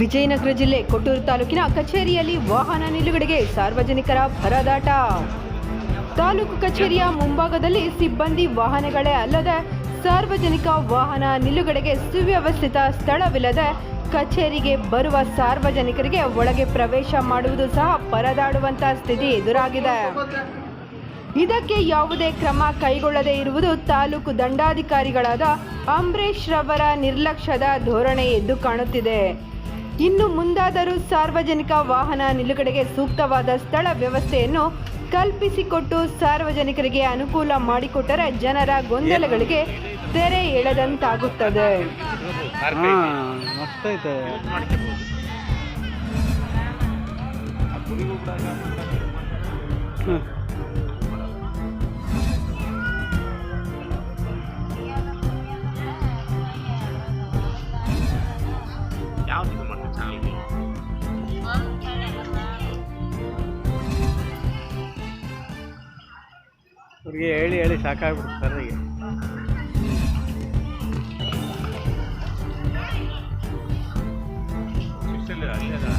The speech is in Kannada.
ವಿಜಯನಗರ ಜಿಲ್ಲೆ ಕೊಟ್ಟೂರು ತಾಲೂಕಿನ ಕಚೇರಿಯಲ್ಲಿ ವಾಹನ ನಿಲುಗಡೆಗೆ ಸಾರ್ವಜನಿಕರ ಪರದಾಟ ತಾಲೂಕು ಕಚೇರಿಯ ಮುಂಭಾಗದಲ್ಲಿ ಸಿಬ್ಬಂದಿ ವಾಹನಗಳೇ ಅಲ್ಲದೆ ಸಾರ್ವಜನಿಕ ವಾಹನ ನಿಲುಗಡೆಗೆ ಸುವ್ಯವಸ್ಥಿತ ಸ್ಥಳವಿಲ್ಲದೆ ಕಚೇರಿಗೆ ಬರುವ ಸಾರ್ವಜನಿಕರಿಗೆ ಒಳಗೆ ಪ್ರವೇಶ ಮಾಡುವುದು ಸಹ ಪರದಾಡುವಂತಹ ಸ್ಥಿತಿ ಎದುರಾಗಿದೆ. ಇದಕ್ಕೆ ಯಾವುದೇ ಕ್ರಮ ಕೈಗೊಳ್ಳದೇ ಇರುವುದು ತಾಲೂಕು ದಂಡಾಧಿಕಾರಿಗಳಾದ ಅಂಬರೀಶ್ ರವರ ನಿರ್ಲಕ್ಷ್ಯದ ಧೋರಣೆ ಎದ್ದು ಕಾಣುತ್ತಿದೆ. ಇನ್ನು ಮುಂದಾದರೂ ಸಾರ್ವಜನಿಕ ವಾಹನ ನಿಲುಗಡೆಗೆ ಸೂಕ್ತವಾದ ಸ್ಥಳ ವ್ಯವಸ್ಥೆಯನ್ನು ಕಲ್ಪಿಸಿಕೊಟ್ಟು ಸಾರ್ವಜನಿಕರಿಗೆ ಅನುಕೂಲ ಮಾಡಿಕೊಟ್ಟರೆ ಜನರ ಗೊಂದಲಗಳಿಗೆ ತೆರೆ ಎಳೆದಂತಾಗುತ್ತದೆ. ಅವ್ರಿಗೆ ಹೇಳಿ ಹೇಳಿ ಸಾಕಾಗ್ಬಿಡ್ತು ಸರ್ ಈಗ. ಅಲ್ಲೇ.